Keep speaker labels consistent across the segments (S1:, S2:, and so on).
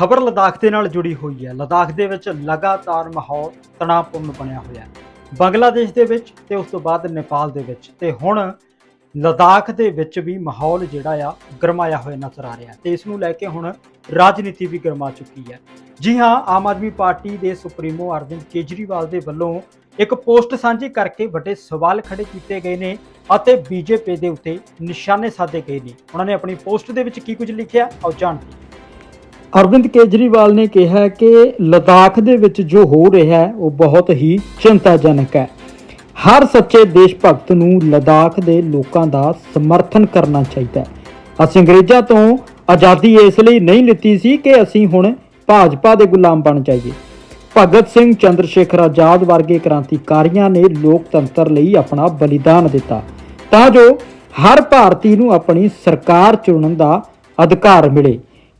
S1: ਖਬਰ ਲਦਾਖ ਦੇ ਨਾਲ ਜੁੜੀ ਹੋਈ ਹੈ। ਲਦਾਖ ਦੇ ਵਿੱਚ ਲਗਾਤਾਰ ਮਾਹੌਲ ਤਣਾਅਪੂਰਨ ਬਣਿਆ ਹੋਇਆ ਹੈ। ਬੰਗਲਾਦੇਸ਼ ਦੇ ਵਿੱਚ ਤੇ ਉਸ ਤੋਂ ਬਾਅਦ ਨੇਪਾਲ ਦੇ ਵਿੱਚ। ਤੇ ਹੁਣ ਲਦਾਖ ਦੇ ਵਿੱਚ ਵੀ ਮਾਹੌਲ ਜਿਹੜਾ ਆ, ਗਰਮਾਇਆ ਹੋਇਆ ਨਜ਼ਰ ਆ ਰਿਹਾ ਤੇ ਇਸ ਨੂੰ ਲੈ ਕੇ ਹੁਣ ਰਾਜਨੀਤੀ ਵੀ ਗਰਮਾ ਚੁੱਕੀ ਹੈ। ਜੀ ਹਾਂ, ਆਮ ਆਦਮੀ ਪਾਰਟੀ ਦੇ ਸੁਪਰੀਮੋ ਅਰਵਿੰਦ ਕੇਜਰੀਵਾਲ ਦੇ ਵੱਲੋਂ ਇੱਕ ਪੋਸਟ ਸਾਂਝੀ ਕਰਕੇ ਵੱਡੇ ਸਵਾਲ ਖੜੇ ਕੀਤੇ ਗਏ ਨੇ ਅਤੇ ਬੀਜੇਪੀ ਦੇ ਉੱਤੇ ਨਿਸ਼ਾਨੇ ਸਾਧੇ ਗਏ ਨੇ। ਉਹਨਾਂ ਨੇ ਆਪਣੀ ਪੋਸਟ ਦੇ ਵਿੱਚ ਕੀ ਕੁਝ ਲਿਖਿਆ, ਆਓ ਜਾਣਦੇ ਹਾਂ। ਅਰਵਿੰਦ ਕੇਜਰੀਵਾਲ ਨੇ ਕਿਹਾ ਕਿ ਲਦਾਖ ਦੇ ਵਿੱਚ ਜੋ ਹੋ ਰਿਹਾ ਹੈ, ਉਹ ਬਹੁਤ ਹੀ ਚਿੰਤਾਜਨਕ ਹੈ। ਹਰ ਸੱਚੇ ਦੇਸ਼ ਭਗਤ ਨੂੰ ਲਦਾਖ ਦੇ ਲੋਕਾਂ ਦਾ ਸਮਰਥਨ ਕਰਨਾ ਚਾਹੀਦਾ ਹੈ। ਅਸੀਂ ਅੰਗਰੇਜ਼ਾਂ ਤੋਂ ਆਜ਼ਾਦੀ ਇਸ ਲਈ ਨਹੀਂ ਲਿੱਤੀ ਸੀ ਕਿ ਅਸੀਂ ਹੁਣ ਭਾਜਪਾ ਦੇ ਗੁਲਾਮ ਬਣ ਜਾਈਏ। ਭਗਤ ਸਿੰਘ ਚੰਦਰ ਸ਼ੇਖਰ ਆਜ਼ਾਦ ਵਰਗੇ ਕ੍ਰਾਂਤੀਕਾਰੀਆਂ ਨੇ ਲੋਕਤੰਤਰ ਲਈ ਆਪਣਾ ਬਲੀਦਾਨ ਦਿੱਤਾ। ਤਾਂ ਜੋ ਹਰ ਭਾਰਤੀ ਨੂੰ ਆਪਣੀ ਸਰਕਾਰ ਚੁਣਨ ਦਾ ਅਧਿਕਾਰ ਮਿਲੇ।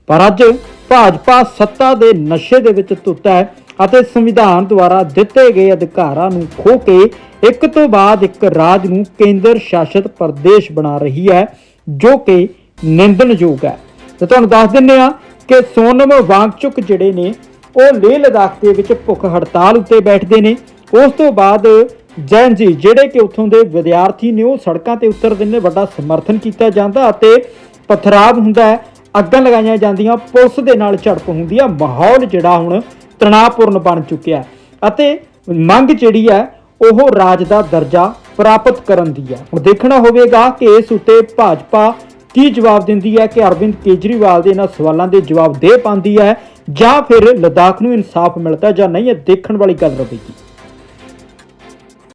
S1: ਪਰ ਅੱਜ ਭਾਜਪਾ ਸੱਤਾ ਦੇ ਨਸ਼ੇ ਦੇ ਵਿੱਚ ਧੁੱਤ ਹੈ ਅਤੇ ਸੰਵਿਧਾਨ ਦੁਆਰਾ ਦਿੱਤੇ ਗਏ ਅਧਿਕਾਰਾਂ ਨੂੰ ਖੋ ਕੇ ਇੱਕ ਤੋਂ ਬਾਅਦ ਇੱਕ ਰਾਜ ਨੂੰ ਕੇਂਦਰ ਸ਼ਾਸਿਤ ਪ੍ਰਦੇਸ਼ ਬਣਾ ਰਹੀ ਹੈ, ਜੋ ਕਿ ਨਿੰਦਣਯੋਗ ਹੈ। ਤੇ ਤੁਹਾਨੂੰ ਦੱਸ ਦਿੰਨੇ ਆ ਕਿ ਸੋਨਮ ਵਾਂਗਚੁਕ ਜਿਹੜੇ ਨੇ, ਉਹ ਲੇਹ ਲਦਾਖ ਦੇ ਵਿੱਚ ਭੁੱਖ ਹੜਤਾਲ ਉੱਤੇ ਬੈਠਦੇ ਨੇ। ਉਸ ਤੋਂ ਬਾਅਦ ਜੈਨ ਜੀ, ਜਿਹੜੇ ਕਿ ਉੱਥੋਂ ਦੇ ਵਿਦਿਆਰਥੀ ਨੇ, ਉਹ ਸੜਕਾਂ ਤੇ ਉਤਰਦੇ ਨੇ, ਵੱਡਾ ਸਮਰਥਨ ਕੀਤਾ ਜਾਂਦਾ ਅਤੇ ਪਥਰਾਵ ਹੁੰਦਾ ਹੈ। ਅੱਗਾਂ ਲਗਾਈਆਂ ਜਾਂਦੀਆਂ, ਪੁਲਿਸ ਦੇ ਨਾਲ ਝੜਪ ਹੁੰਦੀ ਆ। ਮਾਹੌਲ ਜਿਹੜਾ ਹੁਣ ਤਣਾਅਪੂਰਨ ਬਣ ਚੁੱਕਿਆ ਅਤੇ ਮੰਗ ਜਿਹੜੀ ਹੈ, ਉਹ ਰਾਜ ਦਾ ਦਰਜਾ ਪ੍ਰਾਪਤ ਕਰਨ ਦੀ ਹੈ। ਹੁਣ ਦੇਖਣਾ ਹੋਵੇਗਾ ਕਿ ਇਸ ਉੱਤੇ ਭਾਜਪਾ ਕੀ ਜਵਾਬ ਦਿੰਦੀ ਹੈ ਕਿ ਅਰਵਿੰਦ ਕੇਜਰੀਵਾਲ ਦੇ ਇਹਨਾਂ ਸਵਾਲਾਂ ਦੇ ਜਵਾਬ ਦੇ ਪਾਉਂਦੀ ਹੈ ਜਾਂ ਫਿਰ ਲਦਾਖ ਨੂੰ ਇਨਸਾਫ ਮਿਲਦਾ ਜਾਂ ਨਹੀਂ, ਇਹ ਦੇਖਣ ਵਾਲੀ ਗੱਲ ਰਹੇਗੀ।